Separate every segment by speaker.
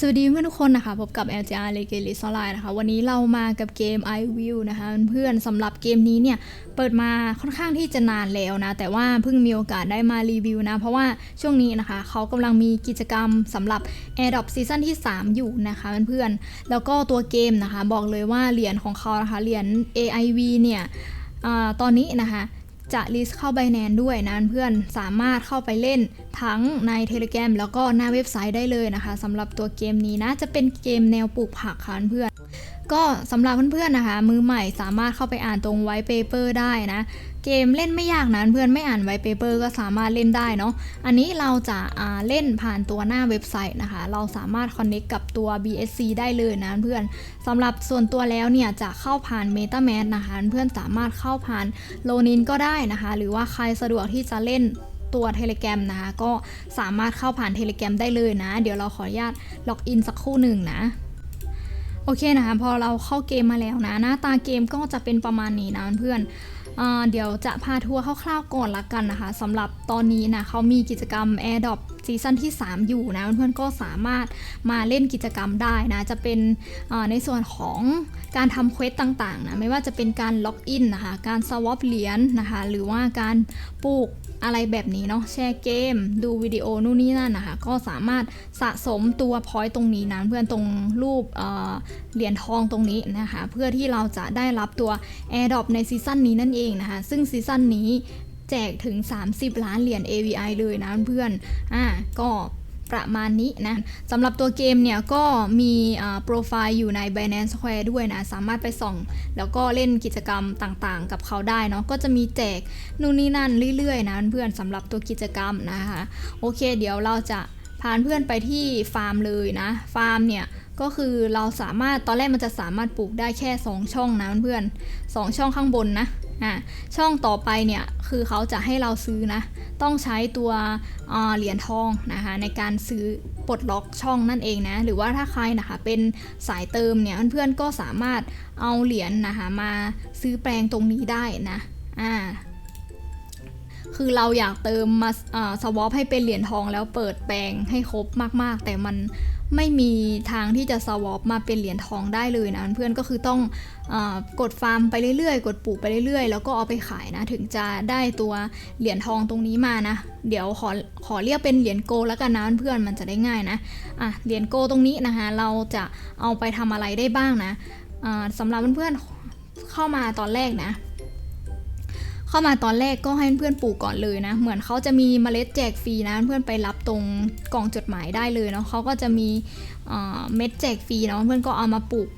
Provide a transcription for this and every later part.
Speaker 1: สวัสดีเพื่อนทุกคนนะคะ พบกับ LGR l e g e l i s o l i นะคะ วันนี้เรามากับเกม I Will นะคะเพื่อนสำหรับเกมนี้เนี่ยเปิดมาค่อนข้างที่จะนานแล้วนะ แต่ว่าเพิ่งมีโอกาสได้มารีวิวนะ เพราะว่าช่วงนี้นะคะเขากำลังมีกิจกรรมสำหรับ a i r d r o p ซีซั่นที่ 3 อยู่นะคะเพื่อนๆแล้วก็ตัวเกมนะคะ บอกเลยว่าเหรียญของเขานะคะเหรียญ AIV เนี่ยอตอนนี้นะคะ จะลิสต์เข้าไบแนนด้วยนะเพื่อนสามารถเข้าไปเล่นทั้งใน Telegram แล้วก็หน้าเว็บไซต์ได้เลยนะคะสำหรับตัวเกมนี้นะจะเป็นเกมแนวปลูกผักค่ะเพื่อน ก็สำหรับเพื่อนๆนะคะ มือใหม่สามารถเข้าไปอ่านตรงไว t ์เปเปอร์ได้นะ เกมเล่นไม่ยากนะเพื่อนไม่อ่านไว t ์เปเปอร์ก็สามารถเล่นได้เนาะอันนี้เราจะาเล่นผ่านตัวหน้าเว็บไซต์นะคะ เราสามารถคอนเน c t กับตัว BSC ได้เลยนะเพื่อนสำหรับส่วนตัวแล้วเนี่ยจะเข้าผ่าน MetaMask นะคะ เพื่อนสามารถเข้าผ่านโลนินก็ได้นะคะ หรือว่าใครสะดวกที่จะเล่นตัว Telegram นะคะก็สามารถเข้าผ่าน Telegram ได้เลยนะ เดี๋ยวเราขออนุญาตล็อกอินสักครู่หนึ่งนะ โอเคนะคะพอเราเข้าเกมมาแล้วนะ หน้าตาเกมก็จะเป็นประมาณนี้นะเพื่อนๆอ่าเดี๋ยวจะพาทัวร์คร่าวๆก่อนละกันนะคะสำหรับตอนนี้นะเขามีกิจกรรม Air d r o p ซีซั่นที่ 3 อยู่นะเพื่อนๆก็สามารถมาเล่นกิจกรรมได้นะ จะเป็นในส่วนของการทำเควสต่างๆนะไม่ว่าจะเป็นการล็อกอินนะคะ การสวอปเหรียญนะคะ หรือว่าการปลูกอะไรแบบนี้เนาะแชร์เกม ดูวิดีโอนู่นนี่นั่นนะคะ ก็สามารถสะสมตัวพอยต์ตรงนี้นะเพื่อนตรงรูปเหรียญทองตรงนี้นะคะ เพื่อที่เราจะได้รับตัว AirDrop ในซีซั่นนี้นั่นเองนะคะ ซึ่งซีซั่นนี้แจกถึง 30 ล้านเหรียญ AVI เลยนะเพื่อนอ่าก็ ประมาณนี้นะสำหรับตัวเกมเนี่ยก็มีโปรไฟล์อยู่ใน Binance Square ด้วยนะ สามารถไปส่อง แล้วก็เล่นกิจกรรมต่างๆ กับเขาได้เนาะก็จะมีแจกนู่นนี่นั่นเรื่อยๆนะเพื่อนสำหรับตัวกิจกรรมนะคะโอเค เดี๋ยวเราจะพาเพื่อนไปที่ฟาร์มเลยนะ ฟาร์มเนี่ยก็คือเราสามารถตอนแรกมันจะสามารถปลูกได้แค่ 2 ช่องนะเพื่อนๆสองช่องข้างบนนะ อะช่องต่อไปเนี่ยคือเขาจะให้เราซื้อนะ ต้องใช้ตัวเหรียญทองนะคะในการซื้อปลดล็อกช่องนั่นเองนะหรือว่าถ้าใครนะคะเป็นสายเติมเนี่ยเพื่อนๆก็สามารถเอาเหรียญนะคะมาซื้อแปลงตรงนี้ได้นะอ่า คือเราอยากเติมมาสวอปให้เป็นเหรียญทองแล้วเปิดแปลงให้ครบมาก ๆ แต่มันไม่มีทางที่จะสวอปมาเป็นเหรียญทองได้เลยนะเพื่อนก็คือต้องอกดฟาร์มไปเรื่อยๆ กดปลูกไปเรื่อยๆ แล้วก็เอาไปขายนะ ถึงจะได้ตัวเหรียญทองตรงนี้มานะ เดี๋ยวขอขอเรียกเป็นเหรียญโกแล้วกันนะเพื่อนมันจะได้ง่ายนะอะเหรียญโกตรงนี้นะคะเราจะเอาไปทำอะไรได้บ้างนะะสำหรับเพื่อนๆเข้ามาตอนแรกนะ เข้ามาตอนแรกก็ให้เพื่อนปลูกก่อนเลยนะ เหมือนเขาจะมีเมล็ดแจกฟรีนะ เพื่อนไปรับตรงกล่องจดหมายได้เลยเนาะเขาก็จะมีเม็ดแจกฟรีเนาะเพื่อนก็เอามาปลูก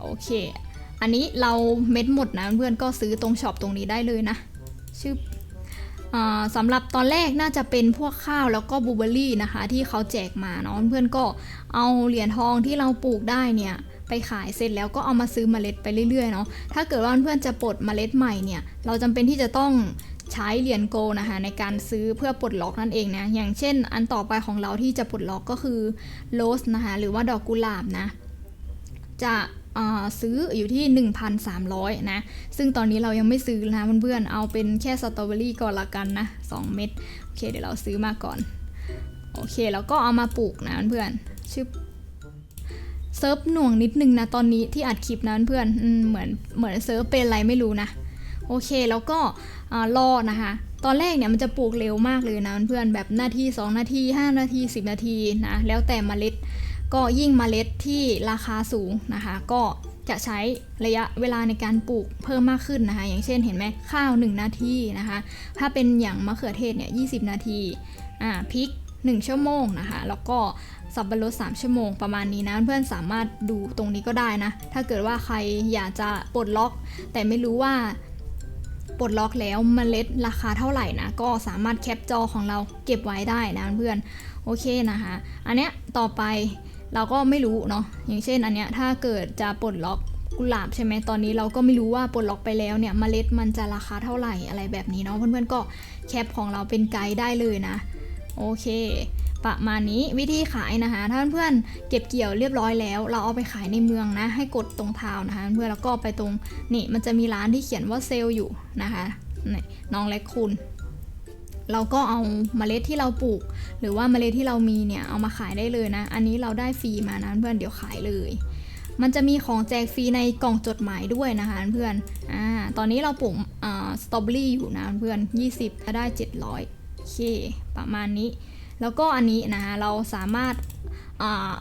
Speaker 1: โอเค อันนี้เราเม็ดหมดนะเพื่อนก็ซื้อตรงช็อปตรงนี้ได้เลยนะชื่อสำหรับตอนแรกน่าจะเป็นพวกข้าวแล้วก็บูเบอรี่นะคะ ที่เขาแจกมาเนาะเพื่อนก็เอาเหรียญทองที่เราปลูกได้เนี่ย ไปขายเสร็จแล้วก็เอามาซื้อเมล็ดไปเรื่อยๆเนาะถ้าเกิดว่าเพื่อนจะปลดเมล็ดใหม่เนี่ยเราจำเป็นที่จะต้องใช้เหรียญโกนะคะในการซื้อเพื่อปลดล็อกนั่นเองนะอย่างเช่น อันต่อไปของเราที่จะปลดล็อกก็คือโรสนะคะหรือว่าดอกกุหลาบนะจะซื้ออยู่ที่ 1,300 นะ ซึ่งตอนนี้เรายังไม่ซื้อนะเพื่อนๆ เอาเป็นแค่สตรอเบอรี่ก่อนละกันนะ 2 เม็ด โอเค เดี๋ยวเราซื้อมาก่อน โอเค แล้วก็เอามาปลูกนะเพื่อนๆชื่อ เซิร์ฟหน่วงนิดนึงนะตอนนี้ที่อัดคลิปนะเพื่อนเหมือนเหมือนเซิร์ฟเป็นอะไรไม่รู้นะโอเคแล้วก็รอนะคะ ตอนแรกเนี่ยมันจะปลูกเร็วมากเลยนะเพื่อนแบบนาที 2 นาที 5 นาที 10 นาทีนะแล้วแต่เมล็ดก็ยิ่งเมล็ดที่ราคาสูงนะคะ ก็จะใช้ระยะเวลาในการปลูกเพิ่มมากขึ้นนะคะ อย่างเช่นเห็นไหมข้าว 1 นาทีนะคะ ถ้าเป็นอย่างมะเขือเทศเนี่ย20 นาทีอ่าพริก 1 ชั่วโมงนะคะ แล้วก็สับปะรด3ชั่วโมงประมาณนี้นะ เพื่อนสามารถดูตรงนี้ก็ได้นะ ถ้าเกิดว่าใครอยากจะปลดล็อก แต่ไม่รู้ว่าปลดล็อกแล้วมเมล็ดราคาเท่าไหร่นะ ก็สามารถแคปจอของเราเก็บไว้ได้นะเพื่อนโอเคนะคะ อันเนี้ยต่อไปเราก็ไม่รู้เนาะอย่างเช่นอันเนี้ยถ้าเกิดจะปลดล็อกกุหลาบใช่ไหมตอนนี้เราก็ไม่รู้ว่าปลดล็อกไปแล้วเนี่ยมเมล็ดมันจะราคาเท่าไหร่อะไรแบบนี้เนาะเพื่อนๆก็แคปของเราเป็นไกด์ได้เลยนะ โอเค ประมาณนี้วิธีขายนะคะถ้าเพื่อนเก็บเกี่ยวเรียบร้อยแล้ว เราเอาไปขายในเมืองนะ ให้กดตรงเท้านะคะ เพื่อนแล้วก็ไปตรงนี่มันจะมีร้านที่เขียนว่าเซลล์อยู่นะคะนี่น้องเล็กคุณเราก็เอาเมล็ดที่เราปลูก หรือว่าเมล็ดที่เรามีเนี่ยเอามาขายได้เลยนะ อันนี้เราได้ฟรีมานะเพื่อนเดี๋ยวขายเลย มันจะมีของแจกฟรีในกล่องจดหมายด้วยนะคะเพื่อนอ่าตอนนี้เราปลูกอ่าสตรอเบอรี่อยู่นะเพื่อน 20จะได้ 700โอ เค ประมาณนี้ แล้วก็อันนี้นะคะเราสามารถ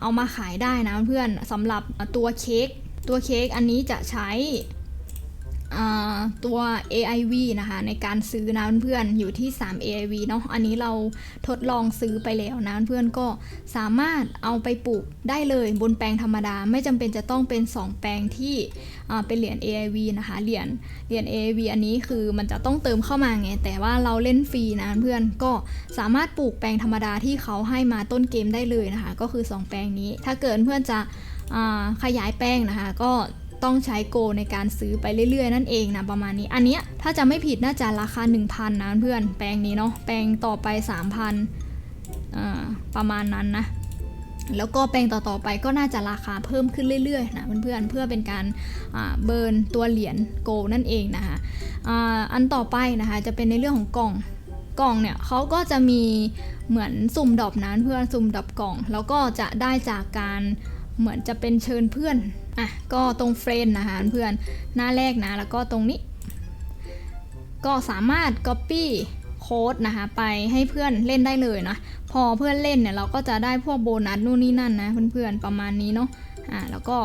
Speaker 1: เอามาขายได้นะเพื่อนสำหรับตัวเค้กตัวเค้กอันนี้จะใช้ ตัว AIV นะคะในการซื้อนะเพื่อนๆอยู่ที่ 3 AIV เนาะอันนี้เราทดลองซื้อไปแล้วนะเพื่อนๆก็สามารถเอาไปปลูกได้เลยบนแปลงธรรมดา ไม่จำเป็นจะต้องเป็น 2 แปลงที่เป็นเหรียญ AIV นะคะเหรียญเหรียญ AIV อันนี้คือมันจะต้องเติมเข้ามาไง แต่ว่าเราเล่นฟรีนะเพื่อนก็สามารถปลูกแปลงธรรมดาที่เขาให้มาต้นเกมได้เลยนะคะ ก็คือ 2 แปลงนี้ ถ้าเกิดเพื่อนจะขยายแปลงนะคะ ก็ ต้องใช้โกในการซื้อไปเรื่อยๆ นั่นเองนะประมาณนี้ อันเนี้ยถ้าจะไม่ผิดน่าจะราคา 1,000นะเพื่อนแปลงนี้เนาะแปลงต่อไป 3,000ประมาณนั้นนะแล้วก็แปลงต่อๆไปก็น่าจะราคาเพิ่มขึ้นเรื่อยๆนะเพื่อนๆเพื่อเป็นการเบิร์นตัวเหรียญโกนั่นเองนะคะอ,อันต่อไปนะคะจะเป็นในเรื่องของกล่องกล่องเนี่ยเขาก็จะมีเหมือนสุ่มดอปนะเพื่อนสุ่มดอปกล่อง แล้วก็จะได้จากการเหมือนจะเป็นเชิญเพื่อน อะก็ตรงเฟรนนะคะเพื่อนหน้าแรกนะแล้วก็ตรงนี้ ก็สามารถ Copy โค้ดนะคะไปให้เพื่อนเล่นได้เลยนะพอเพื่อนเล่นเนี่ยเราก็จะได้พวกโบนัสนู่นนี่นั่นนะเพื่อนๆประมาณนี้เนาะอ่าแล้วก็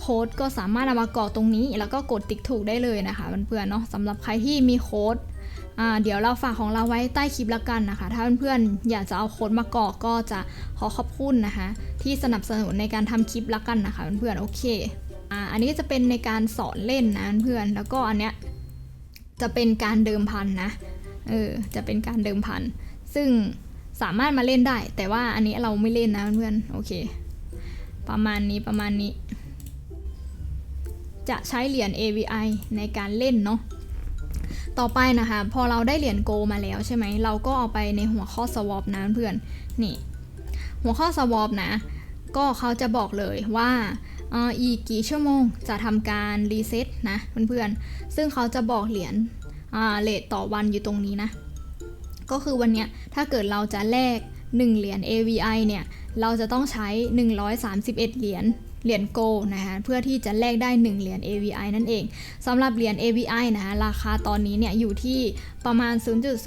Speaker 1: โค้ดก็สามารถเอามากรอกตรงนี้ แล้วก็กดติ๊กถูกได้เลยนะคะเพื่อนๆเนาะสำหรับใครที่มีโค้ด เดี๋ยวเราฝากของเราไว้ใต้คลิปละกันนะคะ ถ้าเพื่อนๆอยากจะเอาโค้ดมากรอกก็จะขอขอบคุณนะคะ ที่สนับสนุนในการทำคลิปละกันนะคะเพื่อนๆโอเคอ่าอันนี้จะเป็นในการสอนเล่นนะเพื่อนๆแล้วก็อันเนี้ยจะเป็นการเดิมพันนะเออจะเป็นการเดิมพันซึ่งสามารถมาเล่นได้ แต่ว่าอันนี้เราไม่เล่นนะเพื่อนโอเค ประมาณนี้ประมาณนี้ จะใช้เหรียญ AVI ในการเล่นเนาะ ต่อไปนะคะ พอเราได้เหรียญโกมาแล้วใช่ไหม เราก็เอาไปในหัวข้อ swap นะเพื่อน นี่ หัวข้อ swap นะ ก็เขาจะบอกเลยว่าอีกกี่ชั่วโมงจะทำการรีเซ็ตนะเพื่อนๆ ซึ่งเขาจะบอกเหรียญอ่าเลทต่อวันอยู่ตรงนี้นะ ก็คือวันเนี้ยถ้าเกิดเราจะแลก1เหรียญ AVI เนี่ย เราจะต้องใช้ 131 เหรียญ เหรียญโกนะคะเพื่อที่จะแลกได้ 1 เหรียญ AVI นั่นเองสำหรับเหรียญ AVI นะคะราคาตอนนี้เนี่ยอยู่ที่ประมาณ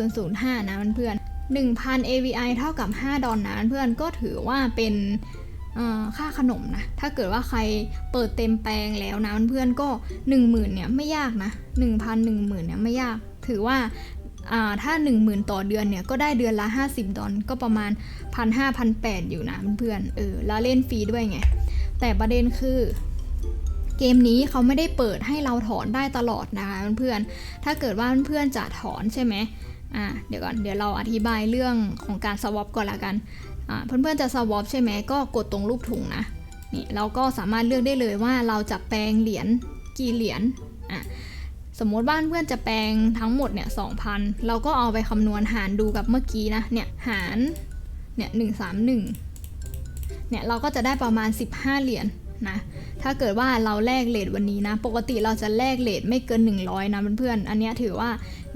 Speaker 1: 0.005 นะเพื่อน1,000 AVI เท่ากับ 5 ดอลนะเพื่อนก็ถือว่าเป็นค่าขนมนะ ถ้าเกิดว่าใครเปิดเต็มแปลงแล้วนะเพื่อนก็ 10,000เนี่ยไม่ยากนะ 1,000 10,000เนี่ยไม่ยาก ถือว่าอ่าถ้า 10,000 ต่อเดือนเนี่ยก็ได้เดือนละ 50 ดอลก็ประมาณ 1,500 1,800อยู่นะเพื่อนเออแล้วเล่นฟรีด้วยไง แต่ประเด็นคือเกมนี้เขาไม่ได้เปิดให้เราถอนได้ตลอดนะคะเพื่อนๆ ถ้าเกิดว่าเพื่อนๆจะถอนใช่ไหมอ่าเดี๋ยวก่อน เดี๋ยวเราอธิบายเรื่องของการสวอปก่อนละกันอ่าเพื่อนๆจะสวอปใช่ไหมก็กดตรงรูปถุงนะนี่เราก็สามารถเลือกได้เลยว่าเราจะแปลงเหรียญกี่เหรียญอะสมมติบ้านเพื่อนจะแปลงทั้งหมดเนี่ยสองพันเราก็เอาไปคำนวณหารดูกับเมื่อกี้นะเนี่ยหารเนี่ยหนึ่งสามหนึ่ง เนี่ยเราก็จะได้ประมาณ 15 เหรียญนะถ้าเกิดว่าเราแลกเลทวันนี้นะ ปกติเราจะแลกเลทไม่เกิน 100 นะเพื่อนๆอันนี้ถือว่า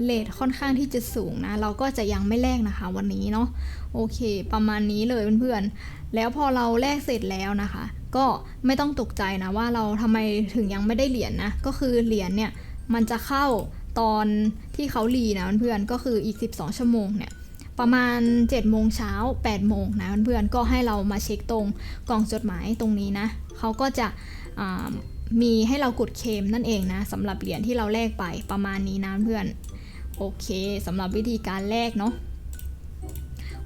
Speaker 1: เลทค่อนข้างที่จะสูงนะ เราก็จะยังไม่แลกนะคะวันนี้เนาะโอเค ประมาณนี้เลยเพื่อนๆแล้วพอเราแลกเสร็จแล้วนะคะ ก็ไม่ต้องตกใจนะว่าเราทำไมถึงยังไม่ได้เหรียญนะก็คือเหรียญเนี่ยมันจะเข้าตอนที่เขารีนะเพื่อนๆก็คืออีก 12 ชั่วโมงเนี่ย ประมาณ7โมงเช้า8โมงนะเพื่อนๆก็ให้เรามาเช็คตรงกล่องจดหมายตรงนี้นะเขาก็จะมีให้เรากดเคมนั่นเองนะสำหรับเหรียญที่เราแลกไปประมาณนี้นะเพื่อนโอเคสำหรับวิธีการแลกเนาะ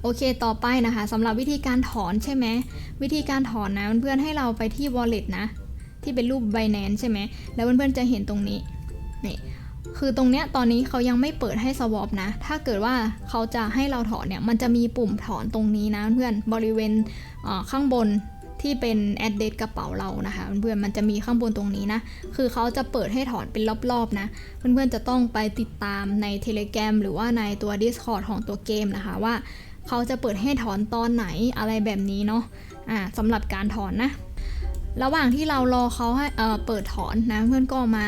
Speaker 1: โอเค ต่อไปนะคะสำหรับวิธีการถอนใช่ไหมวิธีการถอนนะเพื่อนๆให้เราไปที่ wallet นะ ที่เป็นรูป Binance ใช่ไหมแล้วเพื่อนๆจะเห็นตรงนี้นี่ คือตรงเนี้ยตอนนี้เขายังไม่เปิดให้ swap นะ ถ้าเกิดว่าเขาจะให้เราถอนเนี่ย มันจะมีปุ่มถอนตรงนี้นะเพื่อนบริเวณข้างบนที่เป็น address กระเป๋าเรานะคะเพื่อนๆมันจะมีข้างบนตรงนี้นะ คือเขาจะเปิดให้ถอนเป็นรอบๆนะ เพื่อนๆจะต้องไปติดตามใน Telegram หรือว่าในตัว Discord ของตัวเกมนะคะว่าเขาจะเปิดให้ถอนตอนไหนอะไรแบบนี้เนาะอ่าสำหรับการถอนนะ ระหว่างที่เรารอเขาให้เเปิดถอนนะเพื่อนก็มา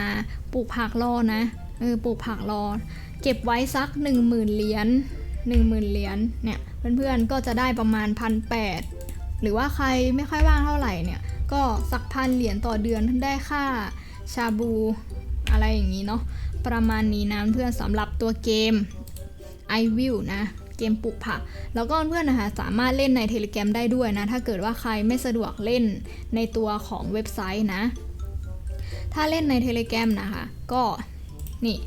Speaker 1: ปลูกผักรอนะ เออปลูกผักรอ เก็บไว้สัก 1 0,000เหรียญ10,000เหรียญเนี่ยเพื่อนๆก็จะได้ประมาณพันแปดหรือว่าใครไม่ค่อยว่างเท่าไหร่เนี่ยก็สักพันเหรียญต่อเดือนได้ค่าชาบูอะไรอย่างนี้เนาะประมาณนี้นะเพื่อนสำหรับตัวเกม i w i l l นะเกมปลูกผัก แล้วก็เพื่อนนะคะสามารถเล่นใน Telegram ได้ด้วยนะ ถ้าเกิดว่าใครไม่สะดวกเล่นในตัวของเว็บไซต์นะ ถ้าเล่นใน Telegram นะคะ ก็ นี่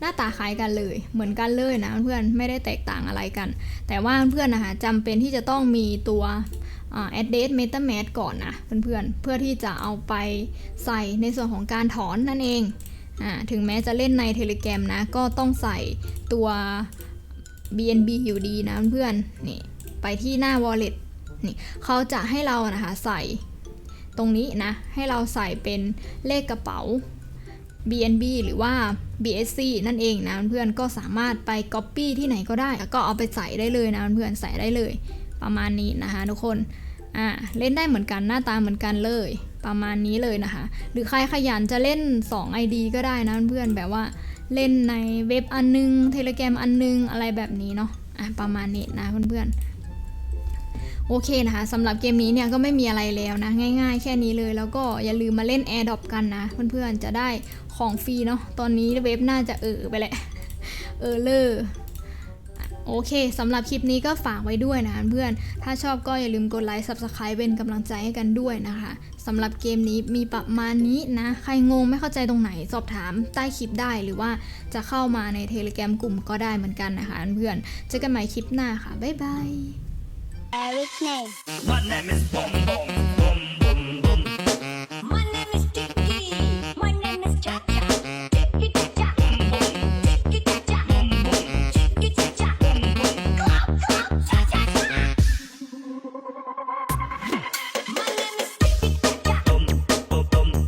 Speaker 1: หน้าตาคล้ายกันเลย เหมือนกันเลยนะเพื่อนไม่ได้แตกต่างอะไรกัน แต่ว่าเพื่อนๆนะคะจำเป็นที่จะต้องมีตัว address metamask ก่อนนะเพื่อนๆ เพื่อที่จะเอาไปใส่ในส่วนของการถอนนั่นเองอ่าถึงแม้จะเล่นใน Telegram นะ ก็ต้องใส่ตัว BNB อยู่ดีนะเพื่อนนี่ไปที่หน้า wallet นี่เขาจะให้เรานะคะใส่ตรงนี้นะ ให้เราใส่เป็นเลขกระเป๋า BNB หรือว่า BSC นั่นเองนะเพื่อนก็สามารถไป Copy ที่ไหนก็ได้แล้วก็เอาไปใส่ได้เลยนะเพื่อนใส่ได้เลย ประมาณนี้นะคะทุกคนอ่าเล่นได้เหมือนกันหน้าตาเหมือนกันเลย ประมาณนี้เลยนะคะ หรือใครขยันจะเล่น 2 ID ก็ได้นะเพื่อนแบบว่าเล่นในเว็บอันนึงเทเล gram อันนึงอะไรแบบนี้เนาะอะประมาณนี้นะเพื่อนๆ โอเคนะคะสำหรับเกมนี้เนี่ยก็ไม่มีอะไรแล้วนะ ง่าย ๆ แค่นี้เลย แล้วก็อย่าลืมมาเล่น Air d r o p กันนะ เพื่อนๆจะได้ของฟรีเนาะตอนนี้เว็บน่าจะเออไปแหละเออเลอโอเคสำหรับคลิปนี้ก็ฝากไว้ด้วยนะเพื่อน ถ้าชอบก็อย่าลืมกดไลค์ Subscribe เป็นกำลังใจให้กันด้วยนะคะสำหรับเกมนี้มีประมาณนี้นะ ใครงงไม่เข้าใจตรงไหนสอบถามใต้คลิปได้หรือว่าจะเข้ามาในเทเล gram กลุ่มก็ได้เหมือนกันนะคะเพื่อนเจอกันใหม่คลิปหน้าค่ะ บ๊ายบาย
Speaker 2: Eric's name.
Speaker 3: My name is Bong